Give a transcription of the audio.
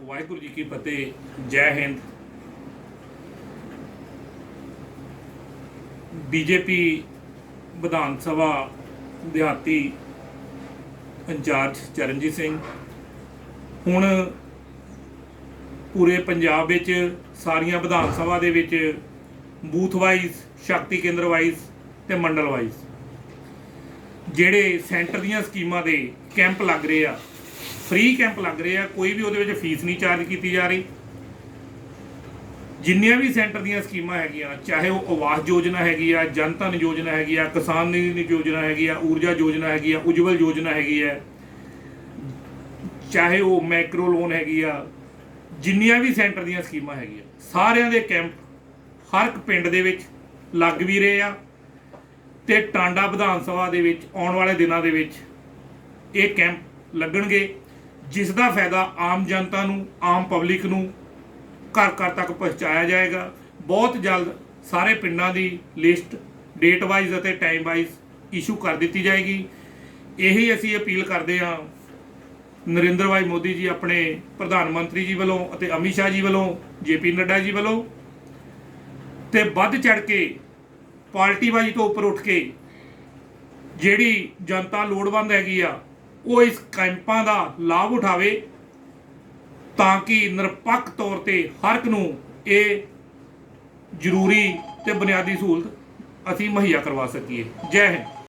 ਵਾਹਿਗੁਰੂ ਜੀ ਕੀ ਫਤਿਹ, ਜੈ ਹਿੰਦ। ਬੀਜੇਪੀ ਵਿਧਾਨ ਸਭਾ ਦਿਹਾਤੀ ਇੰਚਾਰਜ ਚਰਨਜੀਤ ਸਿੰਘ। ਹੁਣ ਪੂਰੇ ਪੰਜਾਬ ਵਿੱਚ ਸਾਰੀਆਂ ਵਿਧਾਨ ਸਭਾ ਦੇ ਵਿੱਚ ਬੂਥ ਵਾਈਜ਼, ਸ਼ਕਤੀ ਕੇਂਦਰ ਵਾਈਜ਼ ਤੇ ਮੰਡਲ ਵਾਈਜ਼। ਜਿਹੜੇ ਸੈਂਟਰ ਦੀਆਂ ਸਕੀਮਾਂ ਦੇ ਕੈਂਪ ਲੱਗ ਰਹੇ ਆ ਫ੍ਰੀ ਕੈਂਪ ਲੱਗ ਰਹੇ ਆ, ਕੋਈ ਵੀ ਉਹਦੇ ਵਿੱਚ ਫੀਸ ਨਹੀਂ ਚਾਰਜ ਕੀਤੀ ਜਾ ਰਹੀ। ਜਿੰਨੀਆਂ ਵੀ ਸੈਂਟਰ ਦੀਆਂ ਸਕੀਮਾਂ ਹੈਗੀਆਂ, ਚਾਹੇ ਉਹ ਆਵਾਸ ਯੋਜਨਾ ਹੈਗੀ ਆ ਜਨਧਨ ਯੋਜਨਾ ਹੈਗੀ ਆ, ਕਿਸਾਨ ਨਿਧੀ ਯੋਜਨਾ ਹੈਗੀ ਆ, ਊਰਜਾ ਯੋਜਨਾ ਹੈਗੀ ਆ, ਉਜਵਲ ਯੋਜਨਾ ਹੈਗੀ ਆ, ਚਾਹੇ ਉਹ ਮਾਈਕਰੋ ਲੋਨ ਹੈਗੀ ਆ, ਜਿੰਨੀਆਂ ਵੀ ਸੈਂਟਰ ਦੀਆਂ ਸਕੀਮਾਂ ਹੈਗੀਆਂ, ਸਾਰਿਆਂ ਦੇ ਕੈਂਪ ਹਰ ਇੱਕ ਪਿੰਡ ਦੇ ਵਿੱਚ ਲੱਗ ਵੀ ਰਹੇ ਆ। ਤੇ ਟਾਂਡਾ ਵਿਧਾਨ ਸਭਾ ਦੇ ਵਿੱਚ ਆਉਣ ਵਾਲੇ ਦਿਨਾਂ ਦੇ ਵਿੱਚ ਇਹ ਕੈਂਪ ਲੱਗਣਗੇ। ਜਿਸ ਦਾ ਫਾਇਦਾ ਆਮ ਜਨਤਾ ਨੂੰ, ਆਮ ਪਬਲਿਕ ਨੂੰ ਘਰ ਘਰ ਤੱਕ ਪਹੁੰਚਾਇਆ ਜਾਏਗਾ। ਬਹੁਤ ਜਲਦ ਸਾਰੇ ਪਿੰਡਾਂ ਦੀ ਲਿਸਟ ਡੇਟ ਵਾਈਜ਼ ਅਤੇ ਟਾਈਮ ਵਾਈਜ਼ ਇਸ਼ੂ ਕਰ ਦਿੱਤੀ ਜਾਏਗੀ। ਇਹੀ ਅਸੀਂ ਅਪੀਲ ਕਰਦੇ ਹਾਂ ਨਰਿੰਦਰ ਭਾਈ ਮੋਦੀ ਜੀ ਆਪਣੇ ਪ੍ਰਧਾਨ ਮੰਤਰੀ ਜੀ ਵੱਲੋਂ ਅਤੇ ਅਮਿਤ ਸ਼ਾਹ ਜੀ ਵੱਲੋਂ ਜੇਪੀ ਨੱਡਾ ਜੀ ਵੱਲੋਂ ਤੇ ਵੱਧ ਚੜ ਕੇ ਪਾਰਟੀਬਾਜ਼ੀ ਤੋਂ ਉੱਪਰ ਉੱਠ ਕੇ ਜਿਹੜੀ ਜਨਤਾ ਲੋੜਵੰਦ ਹੈਗੀ ਆ ਉਹ ਇਸ ਕੈਂਪਾਂ ਦਾ ਲਾਭ ਉਠਾਵੇ ਤਾਂ ਕਿ ਨਿਰਪੱਖ ਤੌਰ ਤੇ ਹਰ ਇੱਕ ਨੂੰ ਇਹ ਜ਼ਰੂਰੀ ਤੇ ਬੁਨਿਆਦੀ ਸਹੂਲਤ ਅਸੀਂ ਮੁਹੱਈਆ ਕਰਵਾ ਸਕੀਏ। ਜੈ ਹਿੰਦ।